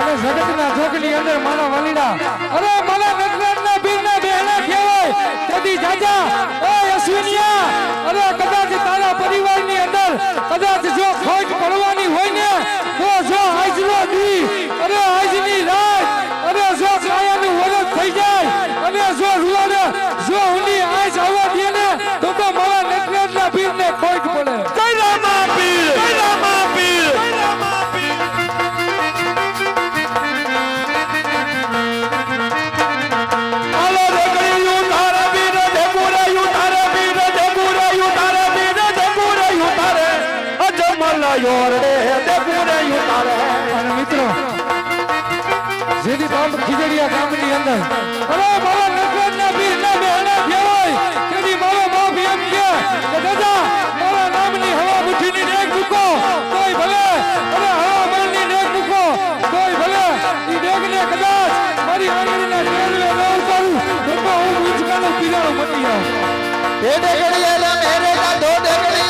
અને જગતના જોગની અંદર મારા વાલીડા. અરે મારા રત્નાના બીરના બેહણા કહેવાય. તેથી જાજા. ઓ અશ્વિનિયા. અરે કદાચ તારા પરિવારની અંદર, કદાચ ભલા યોરડે તે પૂરે ઉતારે અને મિત્રો જેની બામ ખીજડીયા ગામની અંદર અરે બાબા નખોડ ના પીર ના બેહને દેવાય કેદી મારો બાપ એમ કે કે દાદા મારા નામની હવા મુઠીની ડેક મૂકો કોઈ ભલે અરે હવા મનની ડેક મૂકો કોઈ ભલે ઈ ડેકને કદાચ મારી આંગળીના ટેરવે ન ઉતારું તો હું ઉંચકાનો કિનારો મટી આવું એ ડેકડીયા રે મેરે કા દો ડેકડીયા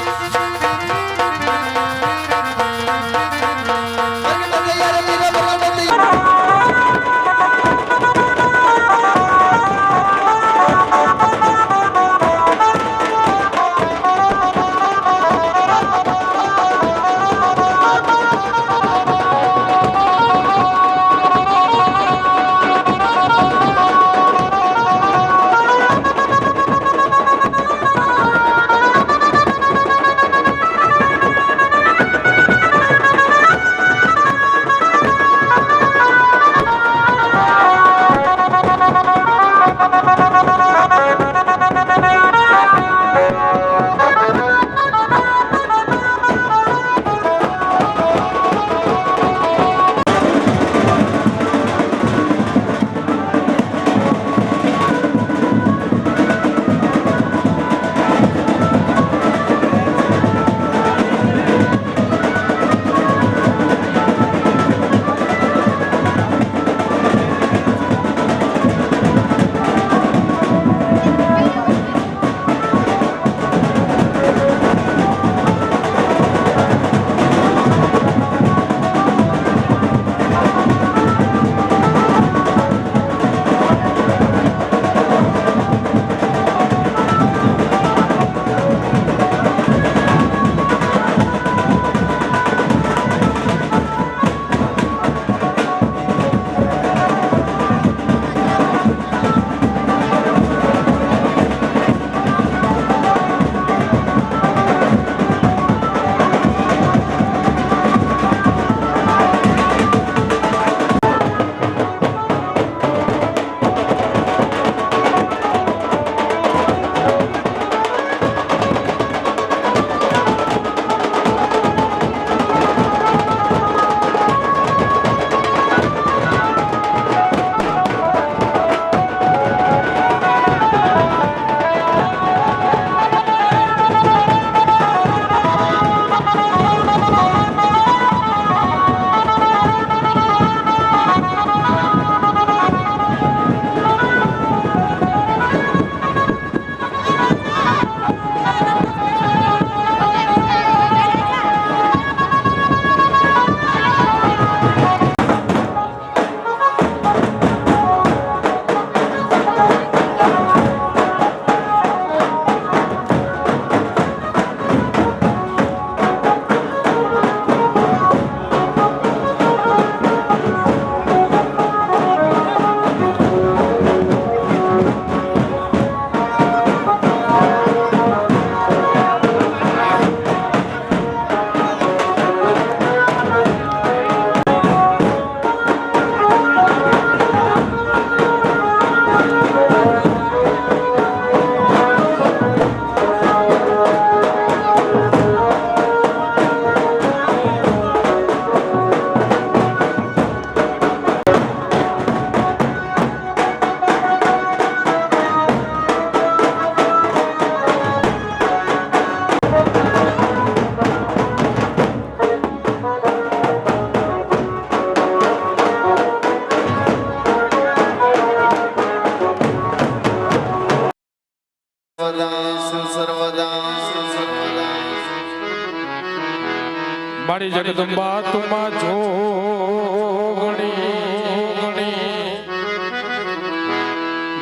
જગદંબા તુમાં જોગણી.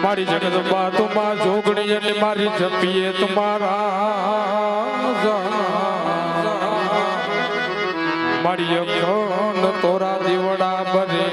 મારી જગદંબા તુમાં જોગણી અને મારી જપીએ તમારા મારી અખંડ તોરા દીવડા ભરે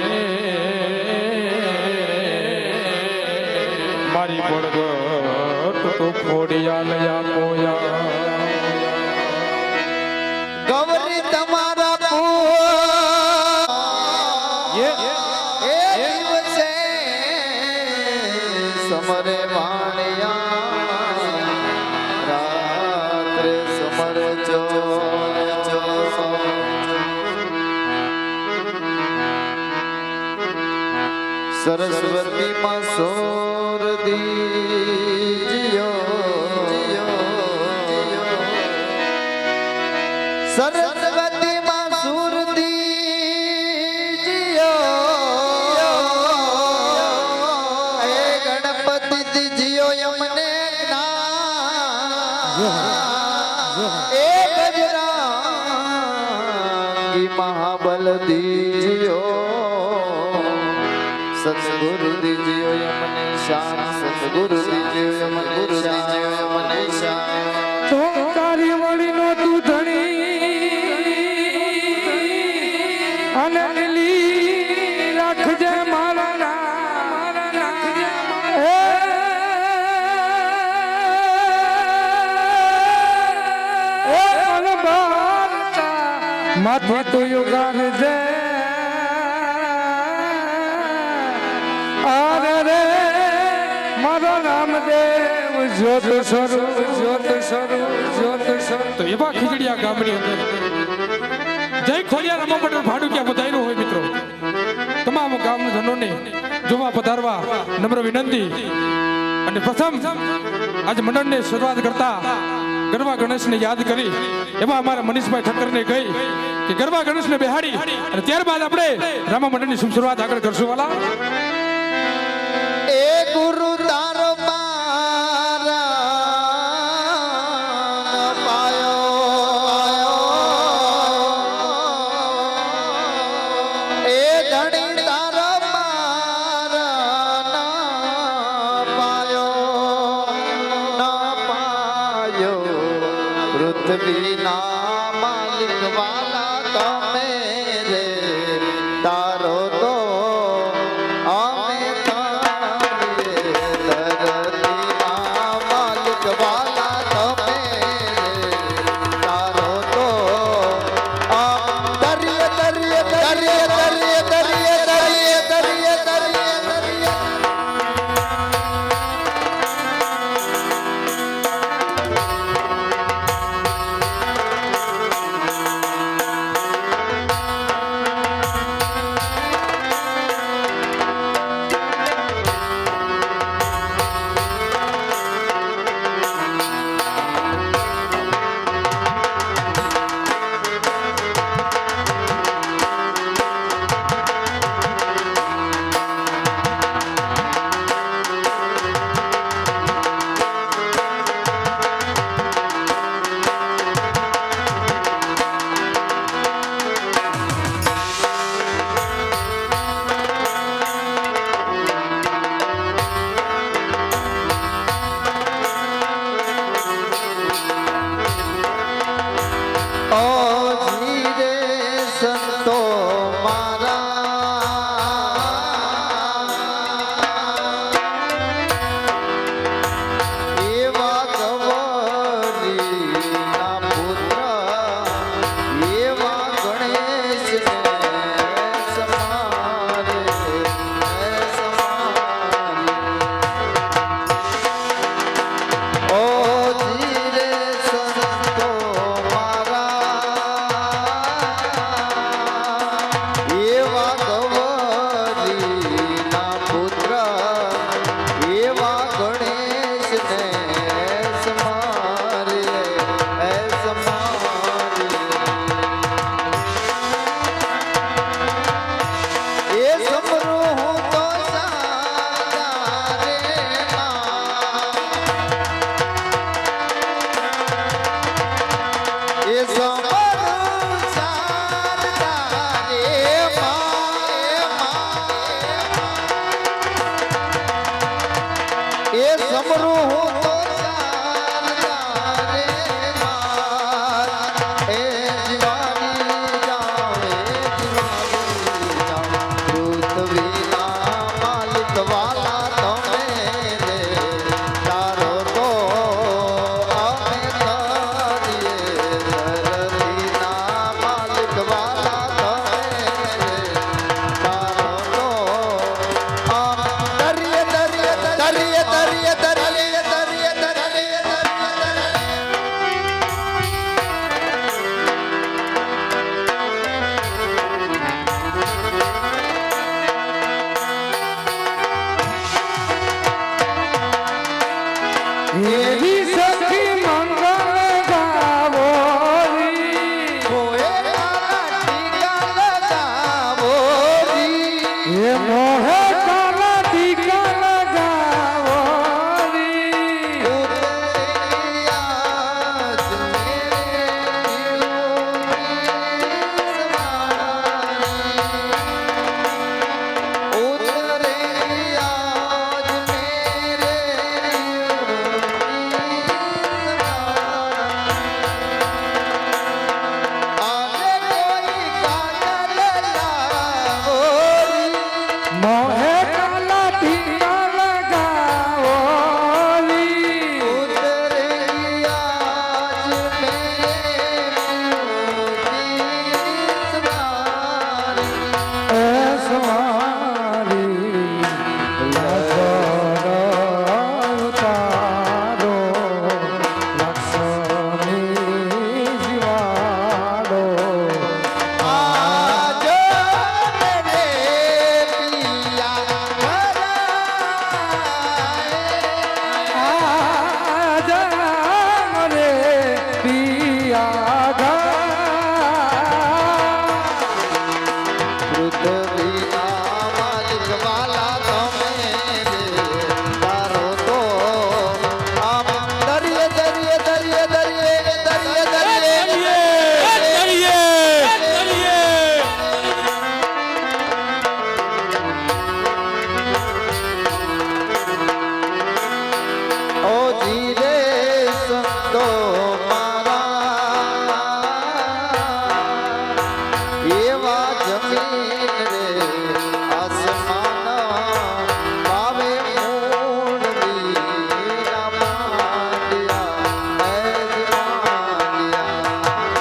સરસ્વતી માં સોર સરસ્વતી માં સુર ગણપતિ દીજ્યો યમને એ ગજરાંગી મહાબલ દીજ્યો. સતગુરુ દીજ્યો મને શાન સદગુરુ દીજ્યો મને ગુરુ દીજ્યો મને શાન તો તારી છે મારો નામદેવ જ્યોત સ્વરૂપ જ્યોત સ્વરૂપ જ્યોત સ્વરૂપ. તો એવા ખીજડીયા ગામની અંદર જય ખોડિયા રમા પટેલ ભાડુકિયા પધાર્યું હોય મિત્રો? તમામ ગામજનોને જોવા પધારવા નમ્ર વિનંતી. અને પ્રથમ આજ મંડળને શરૂઆત કરતા ગરબા ગણેશને યાદ કરી એમાં અમારા મનીષભાઈ ઠક્કરને કહી કે ગરબા ગણેશને બેહાડી અને ત્યારબાદ આપણે રામા મંડળની શુભ શરૂઆત આગળ કરશું વાલા. એ ગુરુ ધણી તારો પાયો ના પાયો તમે